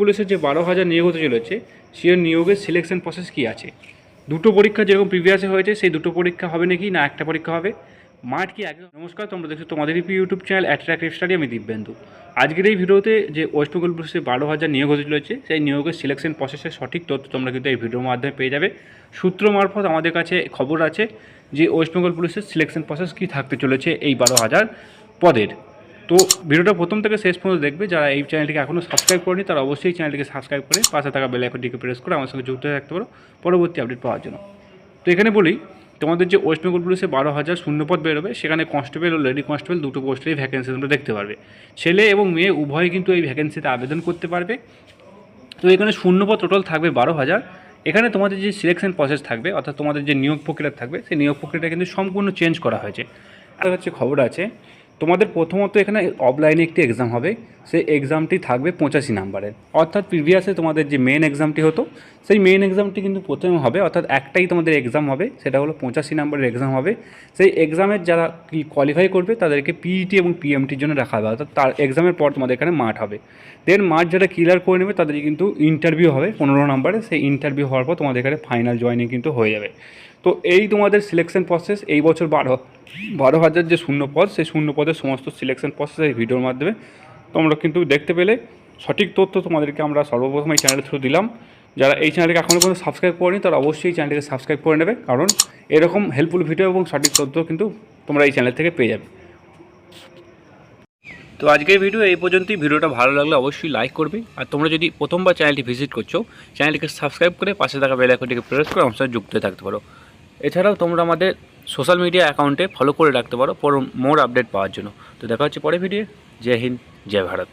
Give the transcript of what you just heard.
পুলিশের যে বারো হাজার নিয়োগ হতে চলেছে, সে নিয়োগের সিলেকশন প্রসেস কি আছে? দুটো পরীক্ষা যেরকম প্রিভিয়াসে হয়েছে, সেই দুটো পরীক্ষা হবে নাকি না একটা পরীক্ষা হবে? মাঠ কি আগে নমস্কার, তোমরা দেখছ তোমাদেরই ইউটিউব চ্যানেল অ্যাট্রাক্টিভ স্টাডি আমি দিব্যেন্দু। আজকের এই ভিডিওতে যে ওয়েস্ট বেঙ্গল পুলিশের বারো হাজার নিয়োগ হতে চলেছে, সেই নিয়োগের সিলেকশন প্রসেসের সঠিক তথ্য তোমরা কিন্তু এই ভিডিওর মাধ্যমে পেয়ে যাবে। সূত্র মারফত আমাদের কাছে খবর আছে যে ওয়েস্ট বেঙ্গল পুলিশের সিলেকশন প্রসেস কী থাকতে চলেছে এই বারো হাজার পদের। তো ভিডিওটা প্রথম থেকে শেষ পর্যন্ত দেখবে। যারা এই চ্যানেলটিকে এখনও সাবস্ক্রাইব করেনি, তারা অবশ্যই চ্যানেলটিকে সাবস্ক্রাইব করে পাশে থাকা বেল আইকনটিকে প্রেস করে আমার সঙ্গে যুক্ত থাকতে পারো পরবর্তী আপডেট পাওয়ার জন্য। তো এখানে বলি, তোমাদের যে ওয়েস্ট বেঙ্গল পুলিশে বারো হাজার শূন্যপদ বেরোবে, সেখানে কনস্টেবল ও লেডি কনস্টেবল দুটো পোস্টেরই ভ্যাকেন্সি তোমরা দেখতে পারবে। ছেলে এবং মেয়ে উভয়ই কিন্তু এই ভ্যাকেন্সিতে আবেদন করতে পারবে। তো এখানে শূন্যপদ টোটাল থাকবে বারো হাজার। এখানে তোমাদের যে সিলেকশন প্রসেস থাকবে, অর্থাৎ তোমাদের যে নিয়োগ প্রক্রিয়া থাকবে, সেই নিয়োগ প্রক্রিয়াটা কিন্তু সম্পূর্ণ চেঞ্জ করা হয়েছে। আর হচ্ছে খবর আছে তোমাদের প্রথমত এখানে অফলাইনে একটি এক্সাম হবে। সেই এক্সামটি থাকবে পঁচাশি নাম্বারের। অর্থাৎ প্রিভিয়াসে তোমাদের যে মেন এক্সামটি হতো, সেই মেন এক্সামটি কিন্তু প্রথমে হবে, অর্থাৎ একটাই তোমাদের এক্সাম হবে, সেটা হলো পঁচাশি নাম্বারের এক্সাম হবে। সেই এক্সামের যারা কি কোয়ালিফাই করবে, তাদেরকে পিইটি এবং পিএমটির জন্য রাখা হবে, অর্থাৎ তার এক্সামের পর তোমাদের এখানে মাঠ হবে। দেন মাঠ যারা ক্লিয়ার করে নেবে, তাদের কিন্তু ইন্টারভিউ হবে, পনেরো নাম্বারে। সেই ইন্টারভিউ হওয়ার পর তোমাদের এখানে ফাইনাল জয়নিং কিন্তু হয়ে যাবে। তো এই তোমাদের সিলেকশন প্রসেস এই বছর বারো বারো হাজার যে শূন্য পদ, সেই শূন্য পদের সমস্ত সিলেকশন প্রসেস এই ভিডিওর মাধ্যমে তোমরা কিন্তু দেখতে পেলে। সঠিক তথ্য তোমাদেরকে আমরা সর্বপ্রথম এই চ্যানেলের থ্রু দিলাম। যারা এই চ্যানেলকে এখনও পর্যন্ত সাবস্ক্রাইব করেনি, তারা অবশ্যই চ্যানেলটিকে সাবস্ক্রাইব করে নেবে। কারণ এরকম হেল্পফুল ভিডিও এবং সঠিক তথ্য কিন্তু তোমরা এই চ্যানেল থেকে পেয়ে যাবে। তো আজকের ভিডিও এই পর্যন্তই। ভিডিওটা ভালো লাগলে অবশ্যই লাইক করবে। আর তোমরা যদি প্রথমবার চ্যানেলটি ভিজিট করছ চ্যানেলটিকে সাবস্ক্রাইব করে পাশে থাকা বেল আইকনটিকে প্রেস করে আমার সাথে যুক্ত থাকতে পারো। এছাড়াও তোমরা আমাদের সোশ্যাল মিডিয়া অ্যাকাউন্টে ফলো করে রাখতে পারো পর মোর আপডেট পাওয়ার জন্য। তো দেখা হচ্ছে পরে ভিডিও জয় হিন্দ, জয় ভারত।